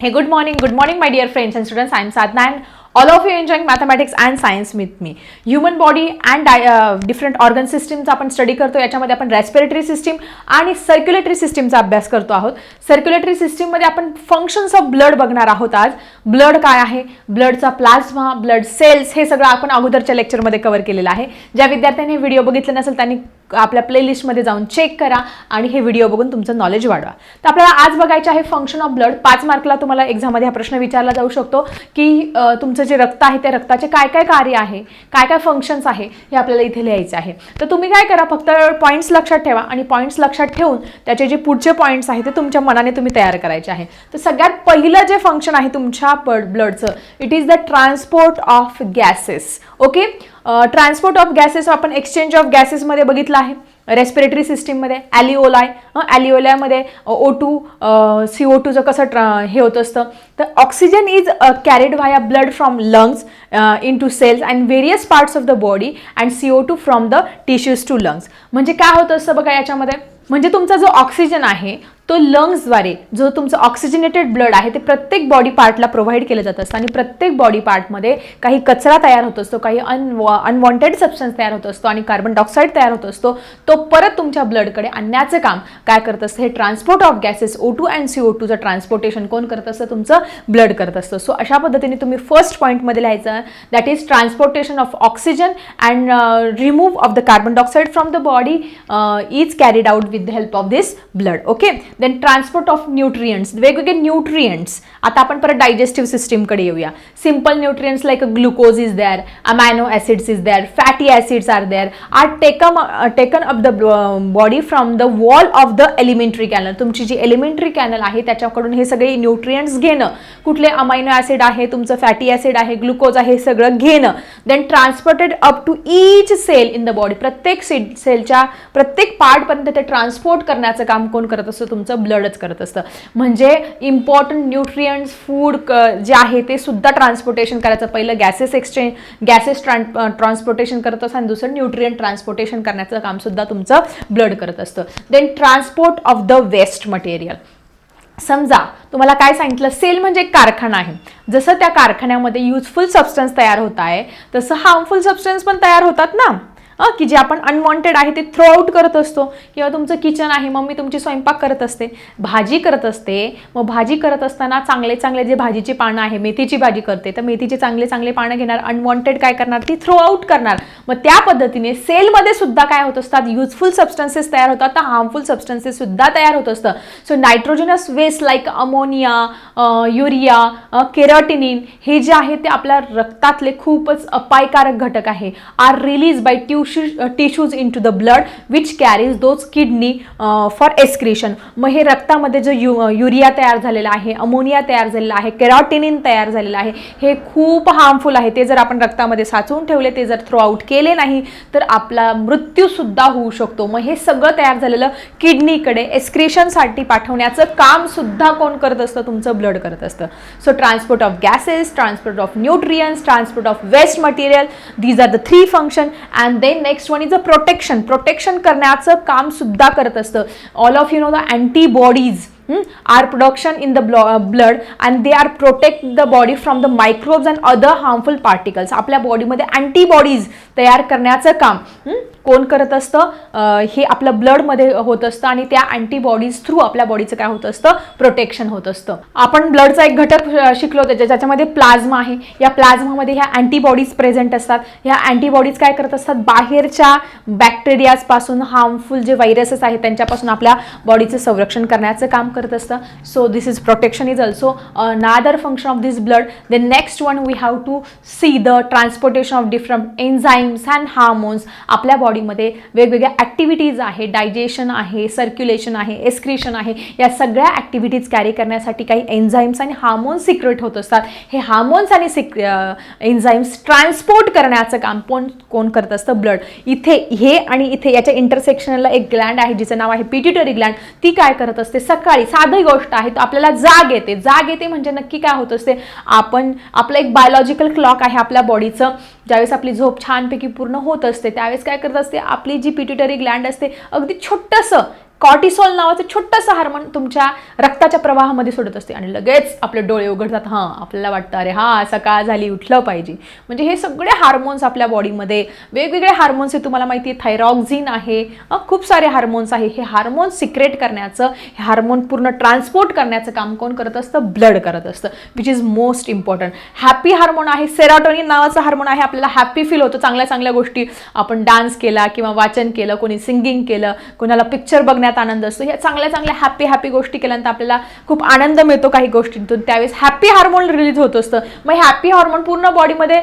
Hey, good morning, good morning, my dear friends and students. I'm Sadhna and all of you enjoying mathematics and science with me. Human body and uh, different organ systems आपण study करतो याच्यामध्ये आपण respiratory system आणि circulatory सिस्टीमचा अभ्यास करतो आहोत circulatory सिस्टीममध्ये आपण फंक्शन्स ऑफ ब्लड बघणार आहोत आज ब्लड काय आहे ब्लडचा प्लाझ्मा ब्लड सेल्स हे सगळं आपण अगोदरच्या लेक्चरमध्ये कव्हर केलेलं आहे ज्या विद्यार्थ्यांनी व्हिडिओ बघितले नसेल त्यांनी आपल्या प्लेलिस्टमध्ये जाऊन चेक करा आणि हे व्हिडिओ बघून तुमचं नॉलेज वाढवा. तर आपल्याला आज बघायचं आहे फंक्शन ऑफ ब्लड पाच मार्कला तुम्हाला एक्झाममध्ये हा प्रश्न विचारला जाऊ शकतो की तुमचं जे रक्त आहे त्या रक्ताचे काय काय कार्य आहे काय काय फंक्शन्स आहे हे आपल्याला इथे लिहायचं आहे. तर तुम्ही काय करा फक्त पॉईंट्स लक्षात ठेवा आणि पॉईंट्स लक्षात ठेवून त्याचे जे पुढचे पॉईंट्स आहेत ते तुमच्या मनाने तुम्ही तयार करायचे आहे. तर सगळ्यात पहिलं जे फंक्शन आहे तुमच्या ब्लडचं it is the transport of gases okay transport of gases आपण एक्सचेंज ऑफ गॅसेसमध्ये बघितलं आहे. रेस्पिरेटरी सिस्टीममध्ये ॲलिओलाय ॲलिओलायमध्ये ओ टू सी ओ टूचं कसं ट्रा हे होत असतं. तर oxygen is carried via blood from lungs into cells and various parts of the body and C O two from the tissues to lungs म्हणजे काय होत असतं बघा याच्यामध्ये? म्हणजे तुमचा जो ऑक्सिजन आहे तो लंग्सद्वारे जो तुमचं ऑक्सिजनेटेड ब्लड आहे ते प्रत्येक बॉडी पार्टला प्रोव्हाइड केलं जात असतं. आणि प्रत्येक बॉडी पार्टमध्ये काही कचरा तयार होत असतो काही अन अनवॉन्टेड सबस्टन्स तयार होत असतो आणि कार्बन डायऑक्साईड तयार होत असतो. तो परत तुमच्या ब्लडकडे आणण्याचं काम काय करत असतं? हे transport of gases O two and C O टूचं transportation कोण करत असतं? तुमचं ब्लड करत असतं. सो अशा पद्धतीने तुम्ही फर्स्ट पॉईंटमध्ये लिहायचं. That is transportation of oxygen and remove of the carbon dioxide from the body is carried out with the help of this blood okay then transport of nutrients वेगवेगळे nutrients आता आपण परत digestive सिस्टीमकडे येऊया. Simple nutrients like glucose is there amino acids is there fatty acids are there are taken taken up the body from the wall of the alimentary canal तुमची जी elementary canal आहे त्याच्याकडून हे सगळे न्यूट्रियंट्स घेणं. कुठले अमायनो ॲसिड आहे तुमचं फॅटी ॲसिड आहे ग्लुकोज आहे हे सगळं घेणं. Then transported up to each cell in the body प्रत्येक से सेलच्या प्रत्येक पार्टपर्यंत ते ट्रान्सपोर्ट करण्याचं काम कोण करत असतं? तुमचं ब्लडच करत असतं. म्हणजे इम्पॉर्टंट न्यूट्रियंट्स फूड जे आहे ते सुद्धा ट्रान्सपोर्टेशन करायचं. पहिलं gases exchange gases trans transportation करत असतं आणि दुसरं न्यूट्रियंट ट्रान्सपोर्टेशन करण्याचं काम सुद्धा तुमचं ब्लड करत असतं. Then transport of the waste material समजा तुम्हाला काय सांगितलं? सेल म्हणजे एक कारखाना आहे. जसं त्या कारखान्यामध्ये युजफुल सबस्टन्स तयार होत आहे तसं हार्मफुल सबस्टन्स पण तयार होतात ना? की जे आपण अनवॉन्टेड आहे ते थ्रो आउट करत असतो. किंवा तुमचं किचन आहे मम्मी तुमची स्वयंपाक करत असते. भाजी करत असते. मग भाजी करत असताना चांगले चांगले जे भाजीची पानं आहे मेथीची भाजी करते. तर मेथीचे चांगले चांगले पानं घेणार अनवॉन्टेड काय करणार? ती थ्रो आउट करणार. मग त्या पद्धतीने सेलमध्ये सुद्धा काय होत असतात युजफुल सबस्टन्सेस तयार होतात तर हार्मफुल सबस्टन्सेस सुद्धा तयार होत असतं. So nitrogenous waste like ammonia urea creatinine हे जे आहे ते आपल्या रक्तातले खूपच अपायकारक घटक आहे. Are release by tissue tissues into the blood which carries those kidney for excretion मग हे रक्तामध्ये जो यु uh, युरिया तयार झालेला आहे अमोनिया तयार झालेला आहे केरॉटिनिन तयार झालेलं आहे हे खूप हार्मफुल आहे. ते जर आपण रक्तामध्ये साचवून ठेवले ते जर थ्रो आउट केले नाही तर आपला मृत्यूसुद्धा होऊ शकतो. मग हे सगळं तयार झालेलं किडनीकडे एस्क्रिशनसाठी पाठवण्याचं कामसुद्धा कोण करत असतं? तुमचं ब्लड करत असतं. So transport of gases transport of nutrients transport of waste material these are the three function and then next one is a protection protection करण्याचं काम सुद्धा करत असतं. All of you know the antibodies are production in the blood and they are protect the body from the microbes and other harmful particles आपल्या बॉडीमध्ये antibodies तयार करण्याचं काम कोण करत असतं? हे आपलं ब्लडमध्ये होत असतं आणि त्या अँटीबॉडीज थ्रू आपल्या बॉडीचं काय होत असतं? प्रोटेक्शन होत असतं. आपण ब्लडचा एक घटक शिकलो त्याच्या ज्याच्यामध्ये प्लाझ्मा आहे. या प्लाझ्मामध्ये ह्या अँटीबॉडीज प्रेझेंट असतात. ह्या अँटीबॉडीज काय करत असतात? बाहेरच्या बॅक्टेरियाजपासून हार्मफुल जे व्हायरसेस आहेत त्यांच्यापासून आपल्या बॉडीचं संरक्षण करण्याचं काम करत असतं. So this is protection is also another function of this blood the next one we have to see the transportation of different enzymes and hormones आपल्या बॉडी बॉडीमध्ये वेगवेगळ्या ॲक्टिव्हिटीज आहे डायजेशन आहे सर्क्युलेशन आहे एस्क्रिशन आहे या सगळ्या ॲक्टिव्हिटीज कॅरी करण्यासाठी काही एन्झाईम्स आणि हार्मोन्स सिक्रेट होत असतात. हे हार्मोन्स आणि सिक एन्झाईम्स ट्रान्सपोर्ट करण्याचं काम कोण कोण करत असतं? ब्लड इथे हे आणि इथे याच्या इंटरसेक्शनला एक ग्लँड आहे जिचं नाव आहे पिट्युटरी ग्लँड ती काय करत असते? सकाळी साधी गोष्ट आहे तर आपल्याला जाग येते. जाग येते म्हणजे नक्की काय होत असते? आपण आपलं एक बायोलॉजिकल क्लॉक आहे आपल्या बॉडीचं ज्यावेळेस आपली झोप छानपैकी पूर्ण होत असते त्यावेळेस काय करत असते आपली जी पिट्युटरी ग्लँड असते अगदी छोटंसं कॉर्टिसॉल नावाचं छोटंसं हार्मोन तुमच्या रक्ताच्या प्रवाहामध्ये सोडत असते आणि लगेच आपले डोळे उघडतात. हां आपल्याला वाटतं अरे हां सकाळ झाली उठलं पाहिजे. म्हणजे हे सगळे हार्मोन्स आपल्या बॉडीमध्ये वेगवेगळे हार्मोन्स आहे तुम्हाला माहिती आहे थायरॉक्झिन आहे. खूप सारे हार्मोन्स आहे. हे हार्मोन सिक्रेट करण्याचं हे हार्मोन पूर्ण ट्रान्सपोर्ट करण्याचं काम कोण करत असतं? ब्लड करत असतं which is most important happy hormone आहे सेराटोनिन नावाचं हार्मोन आहे. आपल्याला हॅपी फील होतं. चांगल्या चांगल्या गोष्टी आपण डान्स केला किंवा वाचन केलं कोणी सिंगिंग केलं कोणाला पिक्चर करण्यात आनंद असतो. ह्या चांगल्या चांगल्या हॅपी हॅपी गोष्टी केल्यानंतर आपल्याला खूप आनंद मिळतो काही गोष्टींतून. त्यावेळेस हॅपी हार्मोन रिलीज होत असतं. मग हॅपी हार्मोन पूर्ण बॉडीमध्ये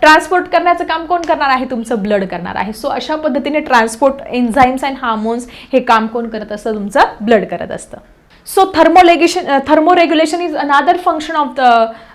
ट्रान्सपोर्ट करण्याचं काम कोण करणार आहे? तुमचं ब्लड करणार आहे. सो अशा पद्धतीने ट्रान्सपोर्ट एन्झाईम्स अँड हार्मोन्स हे काम कोण करत असतं? तुमचं ब्लड करत असतं. So thermoregulation thermoregulation is another function of the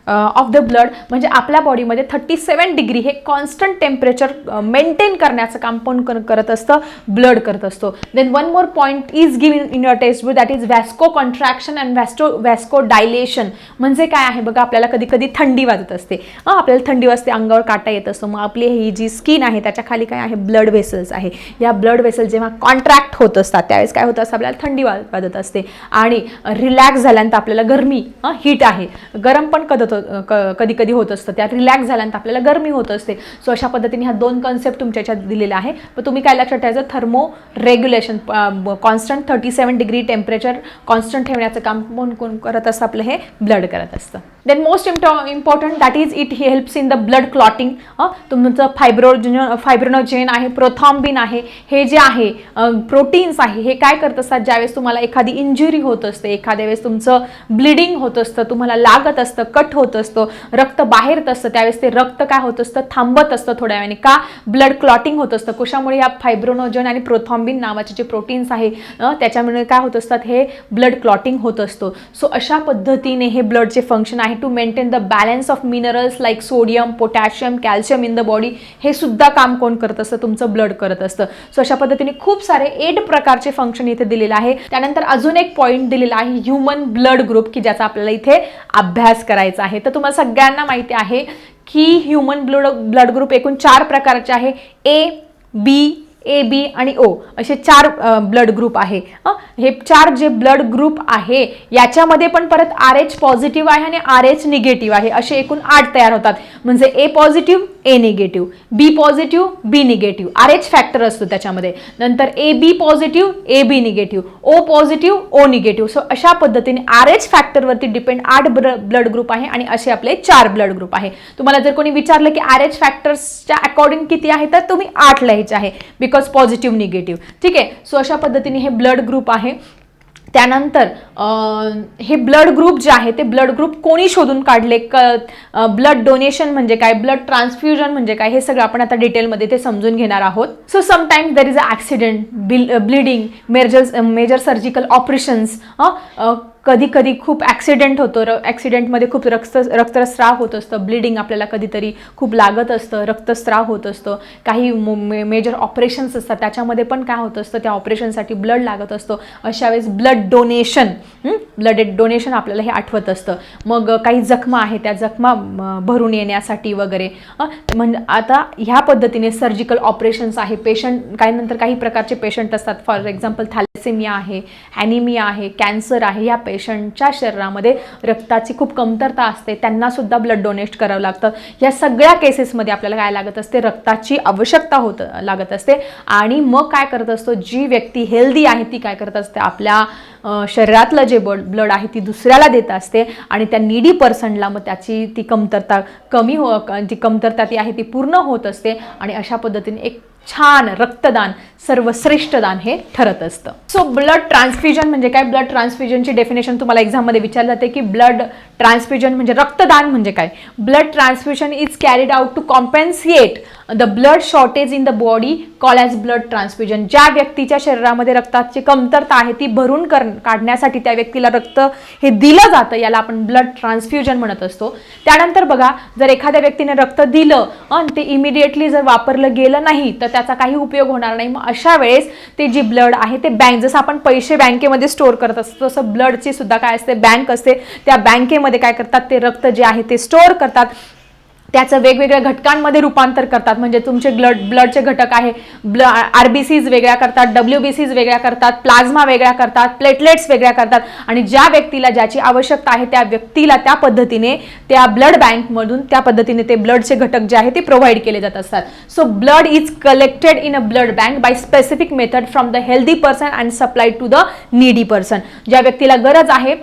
of the blood म्हणजे आपल्या बॉडीमध्ये थर्टी सेवन डिग्री हे कॉन्स्टंट टेम्परेचर मेंटेन करण्याचं काम पण करत असतं ब्लड करत असतो. Then one more point is give in your textbook that is vasoconstriction and vaso vasodilation म्हणजे काय आहे? बघा आपल्याला कधी कधी थंडी वाजत असते. हां आपल्याला थंडी वाजते अंगावर काटा येत असतो. मग आपली ही जी स्किन आहे त्याच्याखाली काय आहे? ब्लड वेसल्स आहे. या ब्लड वेसल्स जेव्हा कॉन्ट्रॅक्ट होत असतात त्यावेळेस काय होतं असतं? आपल्याला थंडी वाजत असते. आणि रिलॅक्स झाल्यानंतर आपल्याला गरमी हीट आहे. गरम पण कदत कधी कधी होत असतं. त्यात रिलॅक्स झाल्यानंतर आपल्याला गरमी होत असते. सो अशा पद्धतीने ह्या दोन कन्सेप्ट तुमच्या याच्यात दिलेल्या आहे. पण तुम्ही काय लक्षात ठेवायचं? Thermoregulation constant thirty seven degree temperature constant ठेवण्याचं काम कोण कोण करत असतं? आपलं हे ब्लड करत असतं. Then most important that is it helps in the blood clotting तुमचं फायब्रोजन फायब्रोनोजेन आहे प्रोथॉम्बिन आहे हे जे आहे प्रोटीन्स आहे हे काय करत असतात? ज्यावेळेस तुम्हाला एखादी इंजुरी होत असते एखाद्या वेळेस तुमचं ब्लिडिंग होत असतं तुम्हाला लागत असतं कट होत असतं रक्त बाहेर येत असतं त्यावेळेस ते रक्त काय होत असतं? थांबत असतं थोड्या वेळाने. का? ब्लड क्लॉटिंग होत असतं. कशामुळे या फायब्रोनोजन आणि प्रोथॉम्बिन नावाचे जे प्रोटीन्स आहे त्याच्यामुळे काय होत असतात? हे ब्लड क्लॉटिंग होत असतो. सो अशा पद्धतीने हे ब्लडचे फंक्शन आहे to maintain the balance of minerals like sodium potassium calcium in the body हे सुद्धा काम कोण करत असतं? तुमचं ब्लड करत असतं. सो अशा पद्धतीने खूप सारे एट प्रकारचे फंक्शन इथे दिलेलं आहे. त्यानंतर अजून एक पॉईंट दिलेला आहे ह्युमन ब्लड ग्रुप की ज्याचा आपल्याला इथे अभ्यास करायचा आहे. आहे. तर तुम्हाला सगळ्यांना माहिती आहे की ह्युमन ब्लड ब्लड ग्रुप एकूण चार प्रकारचे आहे. ए बी ए बी आणि ओ असे चार ब्लड ग्रुप आहे. हे चार जे ब्लड ग्रुप आहे याच्यामध्ये पण परत आर एच पॉझिटिव्ह आहे आणि आर एच निगेटिव्ह आहे असे एकूण आठ तयार होतात. म्हणजे A positive A negative B positive B negative R H factor असतो त्याच्यामध्ये. नंतर A B positive A B negative O positive O negative so अशा पद्धतीने आर एच फॅक्टरवरती डिपेंड आठ ब्लड ग्रुप आहे आणि असे आपले चार ब्लड ग्रुप आहे. तुम्हाला जर कोणी विचारलं की आर एच फॅक्टर्सच्या अकॉर्डिंग किती आहे तर तुम्ही आठ लिहायचे आहे. बिकॉज पॉझिटिव्ह निगेटिव्ह ठीक आहे? सो अशा पद्धतीने हे ब्लड ग्रुप आहे. त्यानंतर हे ब्लड ग्रुप जे आहे ते ब्लड ग्रुप कोणी शोधून काढले? क ब्लड डोनेशन म्हणजे काय? ब्लड ट्रान्सफ्युजन म्हणजे काय? हे सगळं आपण आता डिटेलमध्ये ते समजून घेणार आहोत. So sometimes there is a accident bill bleeding major major surgical operations कधी कधी खूप ॲक्सिडेंट होतो. र ॲक्सिडेंटमध्ये खूप रक्त रक्तस्राव होत असतं. ब्लिडिंग आपल्याला कधीतरी खूप लागत असतं. रक्तस्राव होत असतं. काही मेजर ऑपरेशन्स असतात. त्याच्यामध्ये पण काय होत असतं? त्या ऑपरेशनसाठी ब्लड लागत असतो. अशा वेळेस ब्लड डोनेशन ब्लड डोनेशन आपल्याला हे आठवत असतं. मग काही जखमा आहे. त्या जखमा भरून येण्यासाठी वगैरे म्हणजे आता ह्या पद्धतीने सर्जिकल ऑपरेशन्स आहे. पेशंट काही नंतर काही प्रकारचे पेशंट असतात. फॉर एक्झाम्पल थॅलेसेमिया आहे ॲनिमिया आहे कॅन्सर आहे. या पेशंटच्या शरीरामध्ये रक्ताची खूप कमतरता असते त्यांनासुद्धा ब्लड डोनेट करावं लागतं. या सगळ्या केसेसमध्ये आपल्याला काय लागत असते? रक्ताची आवश्यकता होत लागत असते. आणि मग काय करत असतो? जी व्यक्ती हेल्दी आहे ती काय करत असते? आपल्या शरीरातलं जे ब्लड ब्लड आहे ती दुसऱ्याला देत असते. आणि त्या निडी पर्सनला मग त्याची ती कमतरता कमी हो जी कमतरता ती आहे ती पूर्ण होत असते. आणि अशा पद्धतीने एक छान रक्तदान सर्वश्रेष्ठ दान हे ठरत असतं. सो ब्लड ट्रान्सफ्युजन म्हणजे काय? ब्लड ट्रान्सफ्युजनची डेफिनेशन तुम्हाला एक्झाममध्ये विचारलं जाते की ब्लड ट्रान्सफ्युजन म्हणजे रक्तदान म्हणजे काय? Blood transfusion is carried out to compensate the blood shortage in the body call as blood transfusion ज्या व्यक्तीच्या शरीरामध्ये रक्ताची कमतरता आहे ती भरून कर काढण्यासाठी त्या व्यक्तीला रक्त हे दिलं जातं याला आपण ब्लड ट्रान्सफ्युजन म्हणत असतो. त्यानंतर बघा जर एखाद्या व्यक्तीने रक्त दिलं आणि ते इमिडिएटली जर वापरलं गेलं नाही तर त्याचा काही उपयोग होणार नाही. मग अशा वेळेस ते जी ब्लड आहे ते बँक जसं आपण पैसे बँकेमध्ये स्टोअर करत असतो तसं ब्लडची सुद्धा काय असते? बँक असते. त्या बँकेमध्ये काय करतात? ते रक्त जे आहे ते स्टोअर करतात. त्याचं वेगवेगळ्या घटकांमध्ये रूपांतर करतात. म्हणजे तुमचे ब्लड ब्लडचे घटक आहे. ब्ल आर बी सीज वेगळ्या करतात डब्ल्यू बी सीज वेगळ्या करतात प्लाझ्मा वेगळ्या करतात प्लेटलेट्स वेगळ्या करतात. आणि ज्या व्यक्तीला ज्याची आवश्यकता आहे त्या व्यक्तीला त्या पद्धतीने त्या ब्लड बँकमधून त्या पद्धतीने ते ब्लडचे घटक जे आहे ते प्रोव्हाइड केले जात असतात. So blood is collected in a blood bank by specific method from the healthy person and supply to the needy person ज्या व्यक्तीला गरज आहे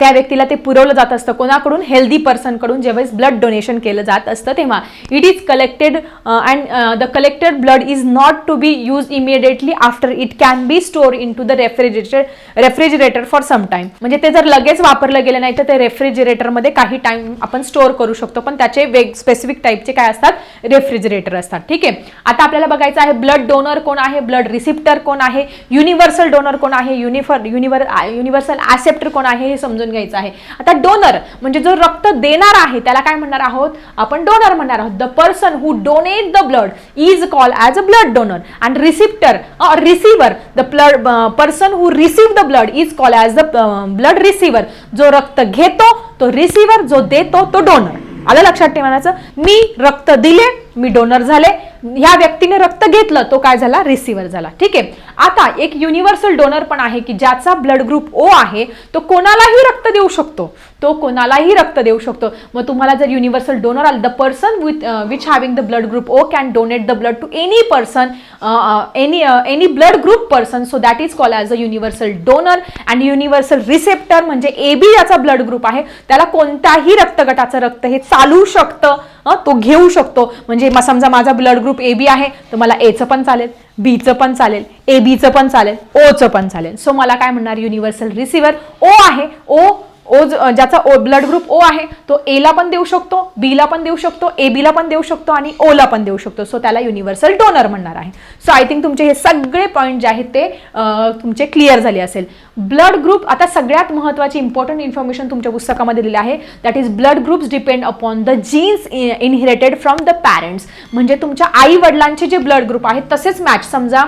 त्या व्यक्तीला ते पुरवलं जात असतं. कोणाकडून? हेल्दी पर्सनकडून जेव्हा ब्लड डोनेशन केलं जात असतं तेव्हा. It is collected and the collected blood is not to be use immediately after it can be store into the refrigerator refrigerator for some time म्हणजे ते जर लगेच वापरलं गेलं नाही तर ते रेफ्रिजरेटरमध्ये काही टाइम आपण स्टोअर करू शकतो. पण त्याचे वेग स्पेसिफिक टाईपचे काय असतात? रेफ्रिजरेटर असतात. ठीक आहे? आता आपल्याला बघायचं आहे ब्लड डोनर कोण आहे? ब्लड रिसिप्टर कोण आहे? युनिव्हर्सल डोनर कोण आहे? युनिफर युनिव्हर युनिव्हर्सल ॲसेप्टर कोण आहे? हे समजून घ्यायचं आहे. आता डोनर म्हणजे जो रक्त देणार आहे त्याला काय म्हणणार आहोत? आपण डोनर म्हणणार आहोत. The person who donate the blood is call as a blood donor and receptor receiver the blood person who receive the blood is call as the blood receiver जो रक्त घेतो तो रिसिव्हर जो देतो तो डोनर आलं लक्षात ठेवायचं मी रक्त दिले मी डोनर झाले. ह्या व्यक्तीने रक्त घेतलं तो काय झाला? रिसिव्हर झाला. ठीक आहे? आता एक युनिव्हर्सल डोनर पण आहे की ज्याचा ब्लड ग्रुप ओ आहे तो कोणालाही रक्त देऊ शकतो. तो कोणालाही रक्त देऊ शकतो. मग तुम्हाला जर युनिव्हर्सल डोनर आलं the person with which having the blood group O can donate the blood to any person any any blood group person so that is call as a universal donor and universal receptor म्हणजे A बी याचा blood group आहे. त्याला कोणत्याही रक्तगटाचं रक्त हे चालू शकतं. तो घेऊ शकतो. म्हणजे मग समजा माझा ब्लड ग्रुप ए बी आहे तर मला एचं पण चालेल बीचं पण चालेल ए बीचं पण चालेल ओचं पण चालेल. सो मला काय म्हणणार युनिव्हर्सल रिसिव्हर ओ आहे. ओ ओ ज्याचा ओ ब्लड ग्रुप ओ आहे तो एला पण देऊ शकतो बीला पण देऊ शकतो ए बीला पण देऊ शकतो आणि ओला पण देऊ शकतो. सो त्याला युनिव्हर्सल डोनर म्हणणार आहे. सो आय थिंक तुमचे हे सगळे पॉईंट जे आहेत ते तुमचे क्लिअर झाले असेल. ब्लड ग्रुप आता सगळ्यात महत्त्वाची इम्पॉर्टंट इन्फॉर्मेशन तुमच्या पुस्तकामध्ये दिली आहे. That is blood groups depend upon the genes inherited from the parents म्हणजे तुमच्या आई वडिलांचे जे ब्लड ग्रुप आहेत तसेच मॅच समजा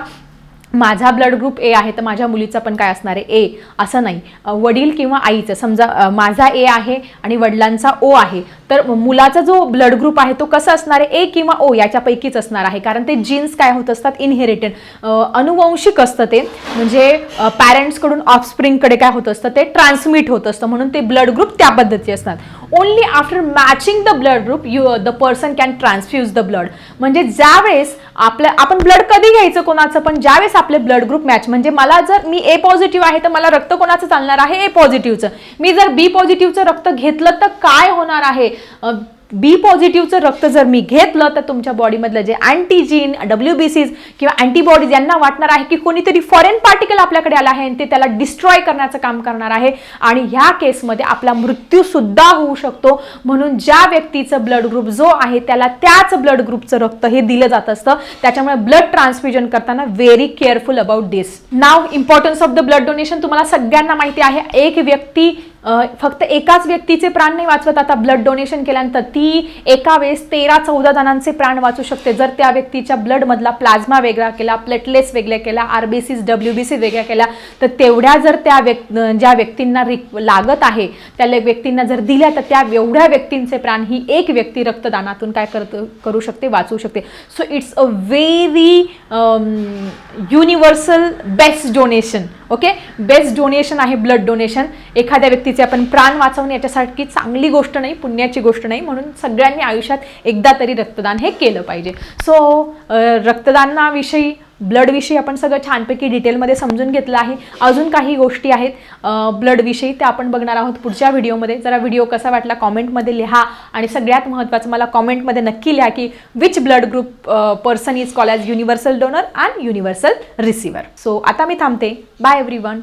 माझा ब्लड ग्रुप ए आहे तर माझ्या मुलीचा पण काय असणार आहे? ए असं नाही. वडील किंवा आईचं समजा माझा ए आहे आणि वडिलांचा ओ आहे तर मुलाचा जो ब्लड ग्रुप आहे तो कसा असणार आहे? ए किंवा ओ याच्यापैकीच असणार आहे. कारण ते जीन्स काय होत असतात? इनहेरिटेड अनुवंशिक असतं ते. म्हणजे पॅरेंट्सकडून ऑफस्प्रिंगकडे काय होत असतं? ते ट्रान्समिट होत असतं. म्हणून ते ब्लड ग्रुप त्या पद्धतीचे असतात. Only after matching the blood group you the person can transfuse the blood म्हणजे ज्यावेळेस आपलं आपण ब्लड कधी घ्यायचं कोणाचं? पण ज्यावेळेस आपले ब्लड ग्रुप मॅच म्हणजे मला जर मी ए पॉझिटिव्ह आहे तर मला रक्त कोणाचं चालणार आहे? ए पॉझिटिव्हचं मी जर बी पॉझिटिव्हचं रक्त घेतलं तर काय होणार आहे? बी पॉझिटिव्हचं रक्त जर मी घेतलं तर तुमच्या बॉडीमधलं जे अँटीजीन डब्ल्यू बी सीज किंवा अँटीबॉडीज यांना वाटणार आहे की कोणीतरी फॉरेन पार्टिकल आपल्याकडे आला आहे आणि ते त्याला डिस्ट्रॉय करण्याचं काम करणार आहे. आणि ह्या केसमध्ये आपला मृत्यूसुद्धा होऊ शकतो. म्हणून ज्या व्यक्तीचं ब्लड ग्रुप जो आहे त्याला त्याच ब्लड ग्रुपचं रक्त हे दिलं जात असतं. त्याच्यामुळे ब्लड ट्रान्सफ्युजन करताना very careful about this now importance of the blood donation तुम्हाला सगळ्यांना माहिती आहे. एक व्यक्ती फक्त एकाच व्यक्तीचे प्राण नाही वाचवत. आता ब्लड डोनेशन केल्यानंतर ती एका वेळेस तेरा चौदा जणांचे प्राण वाचू शकते. जर त्या व्यक्तीच्या ब्लडमधला प्लाझ्मा वेगळा केला प्लेटलेट्स वेगळ्या केल्या सीज डब्ल्यू बी सी वेगळ्या केल्या तर तेवढ्या जर त्या व्यक् ज्या व्यक्तींना रिक लागत आहे त्या व्यक्तींना जर दिल्या तर त्या एवढ्या व्यक्तींचे प्राण ही एक व्यक्ती रक्तदानातून काय करत करू शकते वाचवू शकते. So it's a very universal best donation okay? Best donation आहे ब्लड डोनेशन. एखाद्या व्यक्तीचे आपण प्राण वाचवणे याच्यासाठी चांगली गोष्ट नाही पुण्याची गोष्ट नाही म्हणून सगळ्यांनी आयुष्यात एकदा तरी रक्तदान हे केलं पाहिजे. सो रक्तदानाविषयी ब्लडविषयी आपण सगळं छानपैकी डिटेलमध्ये समजून घेतलं आहे. अजून काही गोष्टी आहेत ब्लडविषयी त्या आपण बघणार आहोत पुढच्या व्हिडिओमध्ये. जरा व्हिडिओ कसा वाटला कॉमेंटमध्ये लिहा आणि सगळ्यात महत्त्वाचं मला कॉमेंटमध्ये नक्की लिहा की which blood group person is call as universal donor and universal receiver so आता मी थांबते. Bye every one